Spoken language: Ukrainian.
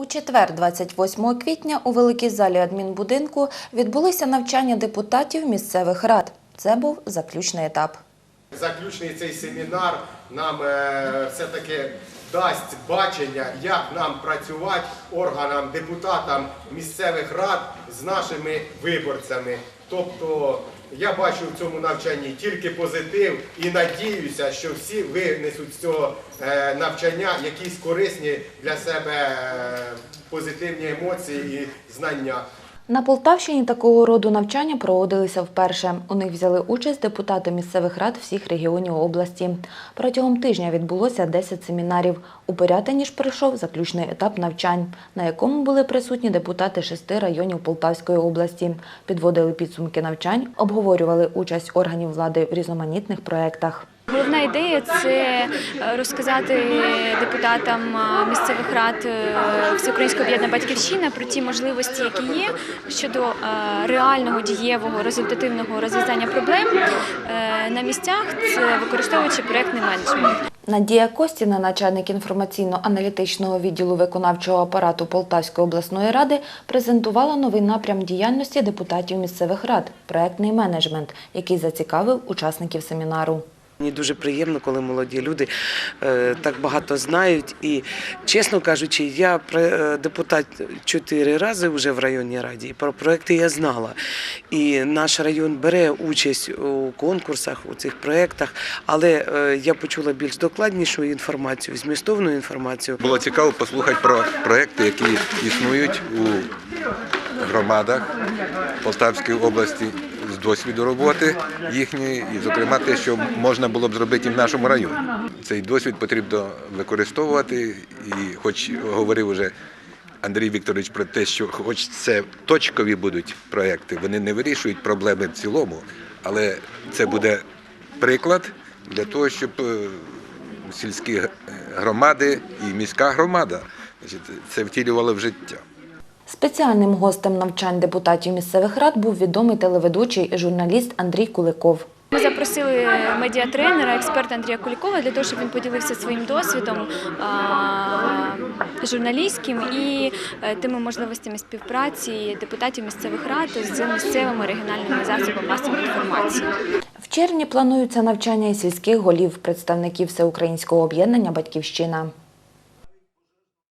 У четвер, 28 квітня, у великій залі адмінбудинку відбулися навчання депутатів місцевих рад. Це був заключний етап. Заключний цей семінар нам е, все-таки дасть бачення, як нам працювати органам, депутатам місцевих рад з нашими виборцями. Тобто я бачу в цьому навчанні тільки позитив і надіюся, що всі винесуть з цього е, навчання якісь корисні для себе е, позитивні емоції і знання. На Полтавщині такого роду навчання проводилися вперше. У них взяли участь депутати місцевих рад всіх регіонів області. Протягом тижня відбулося 10 семінарів. У Пирятині ж пройшов заключний етап навчань, на якому були присутні депутати шести районів Полтавської області. Підводили підсумки навчань, обговорювали участь органів влади в різноманітних проєктах. Головна ідея це е, розказати депутатам е, місцевих рад е, Всеукраїнського об'єднання Батьківщина про ті можливості, які є щодо реального дієвого результативного розв'язання проблем на місцях, це використовуючи проектний менеджмент. Надія Костіна, начальник інформаційно-аналітичного відділу виконавчого апарату Полтавської обласної ради, презентувала новий напрям діяльності депутатів місцевих рад проектний менеджмент, який зацікавив учасників семінару. Мені дуже приємно, коли молоді люди е, так багато знають. І, чесно кажучи, я е, депутат чотири рази вже в районній раді, про проекти я знала. І наш район бере участь у конкурсах, у цих проєктах, але е, я почула більш докладнішу інформацію, змістовну інформацію. Було цікаво послухати про проекти, які існують у громадах Полтавської області з досвіду роботи їхньої, і, зокрема, те, що можна було б зробити і в нашому районі. Цей досвід потрібно використовувати, і, хоч говорив уже Андрій Вікторович про те, що хоч це точкові будуть проекти, вони не вирішують проблеми в цілому, але це буде приклад для того, щоб е, сільські громади і міська громада це втілювали в життя. Спеціальним гостем навчань депутатів місцевих рад був відомий телеведучий і журналіст Андрій Куликов. Ми запросили медіатренера, експерта Андрія Кулікова для того, щоб він поділився своїм досвідом журналістським і е, тими можливостями співпраці депутатів місцевих рад з місцевими регіональними засобами масової інформації. В червні плануються навчання і сільських голів, представників Всеукраїнського об'єднання Батьківщина.